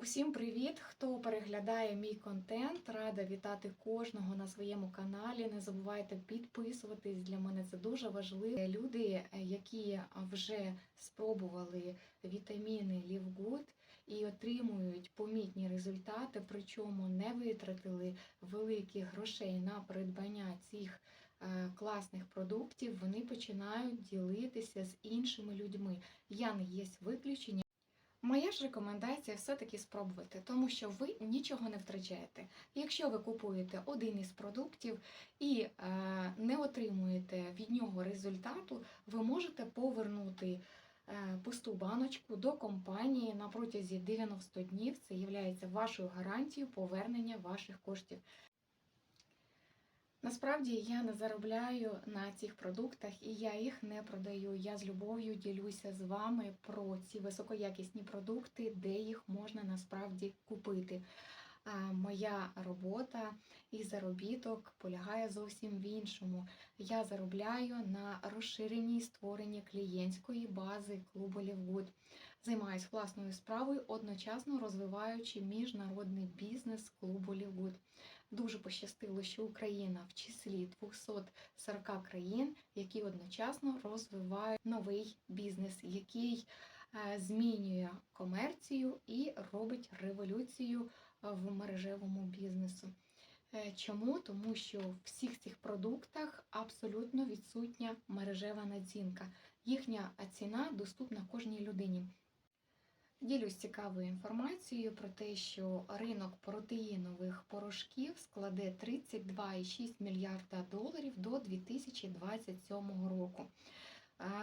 Усім привіт! Хто переглядає мій контент, рада вітати кожного на своєму каналі. Не забувайте підписуватись. Для мене це дуже важливо. Люди, які вже спробували вітаміни Live і отримують помітні результати, причому не витратили великих грошей на придбання цих е, класних продуктів, вони починають ділитися з іншими людьми. Я не є виключенням. Моя ж рекомендація все-таки спробувати, тому що ви нічого не втрачаєте. Якщо ви купуєте один із продуктів і е, не отримуєте від нього результату, ви можете повернути е, пусту баночку до компанії на протязі 90 днів. Це є вашою гарантією повернення ваших коштів. Насправді я не заробляю на цих продуктах і я їх не продаю. Я з любов'ю ділюся з вами про ці високоякісні продукти, де їх можна насправді купити. А моя робота і заробіток полягає зовсім в іншому. Я заробляю на розширенні створенні клієнтської бази клубу Лівгуд. Займаюсь власною справою, одночасно розвиваючи міжнародний бізнес клубу Лівгуд. Дуже пощастило, що Україна в числі 240 країн, які одночасно розвивають новий бізнес, який е, змінює комерцію і робить революцію в мережевому бізнесу. Е, Чому? Тому що в всіх цих продуктах абсолютно відсутня мережева націнка. Їхня ціна доступна кожній людині. Ділюсь цікавою інформацією про те, що ринок протеїнових порошків складе 32,6 мільярда доларів до 2027 року.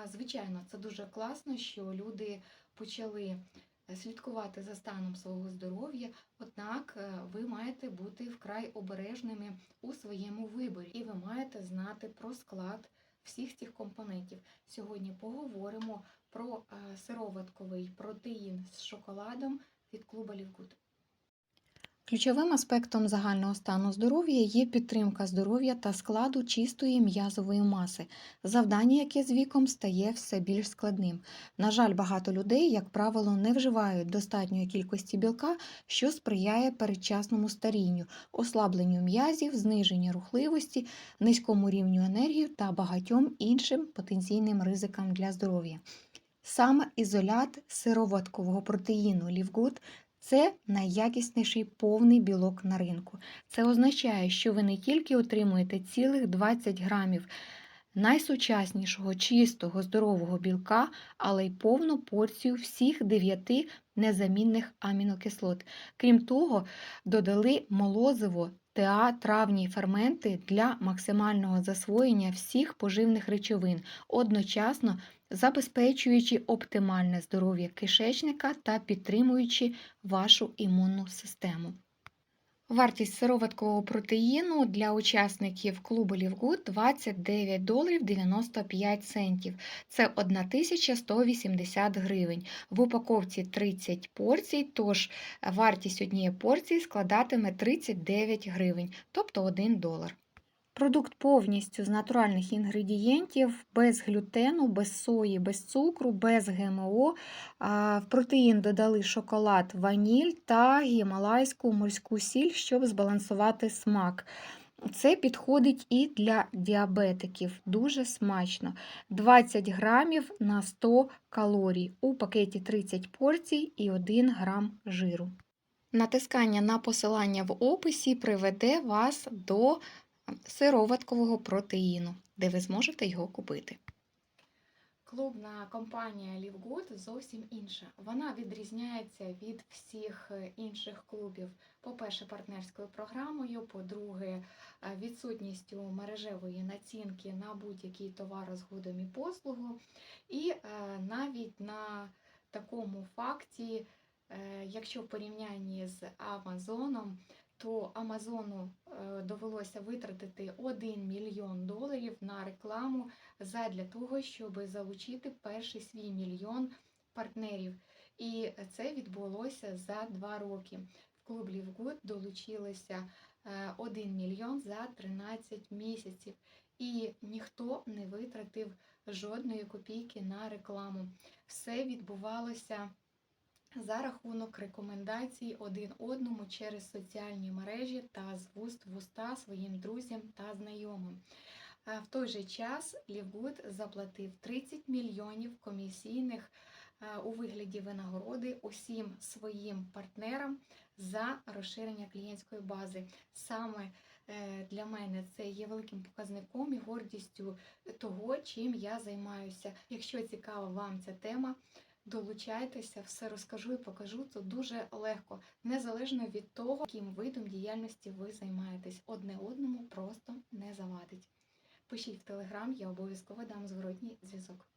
Звичайно, це дуже класно, що люди почали слідкувати за станом свого здоров'я, однак е, ви маєте бути вкрай обережними у своєму виборі, і ви маєте знати про склад всіх цих компонентів. Сьогодні поговоримо про е, сироватковий протеїн з шоколадом від клуба Лівгуд. Ключовим аспектом загального стану здоров'я є підтримка здоров'я та складу чистої м'язової маси, завдання, яке з віком стає все більш складним. На жаль, багато людей, як правило, не вживають достатньої кількості білка, що сприяє передчасному старінню, ослабленню м'язів, зниженню рухливості, низькому рівню енергії та багатьом іншим потенційним ризикам для здоров'я. Саме ізолят сироваткового протеїну Лівгуд це найякісніший повний білок на ринку. Це означає, що ви не тільки отримуєте цілих 20 грамів найсучаснішого, чистого, здорового білка, але й повну порцію всіх 9 незамінних амінокислот. Крім того, додали молозиво та травні ферменти для максимального засвоєння всіх поживних речовин, одночасно забезпечуючи оптимальне здоров'я кишечника та підтримуючи вашу імунну систему. Вартість сироваткового протеїну для учасників клубу Лівгуд 29 доларів 95 центів. Це 1180 гривень. В упаковці 30 порцій, тож вартість однієї порції складатиме 39 гривень, тобто 1 долар. Продукт повністю з натуральних інгредієнтів, без глютену, без сої, без цукру, без ГМО. В протеїн додали шоколад, ваніль та гімалайську морську сіль, щоб збалансувати смак. Це підходить і для діабетиків. Дуже смачно. 20 грамів на 100 калорій. У пакеті 30 порцій і 1 грам жиру. Натискання на посилання в описі приведе вас до сироваткового протеїну, де ви зможете його купити. Клубна компанія Лівгуд зовсім інша. Вона відрізняється від всіх е, інших клубів. По-перше, партнерською програмою, по-друге, е, відсутністю мережевої націнки на будь-який товар згодом і послугу. І е, навіть на такому факті, якщо в порівнянні з Амазоном, то Амазону е, довелося витратити 1 мільйон доларів на рекламу задля того, щоб залучити перший свій мільйон партнерів. І це відбулося за два роки. В клуб Лівгуд долучилося 1 е, мільйон за 13 місяців. І ніхто не витратив жодної копійки на рекламу. Все відбувалося за рахунок рекомендацій один одному через соціальні мережі та з вуст в уста своїм друзям та знайомим. В той же час Лівгуд заплатив 30 мільйонів комісійних е, у вигляді винагороди усім своїм партнерам за розширення клієнтської бази. Саме е, для мене це є великим показником і гордістю того, чим я займаюся. Якщо цікава вам ця тема, долучайтеся, все розкажу і покажу. Це дуже легко, незалежно від того, яким видом діяльності ви займаєтесь. Одне одному просто не завадить. Пишіть в телеграм, я обов'язково дам зворотній зв'язок.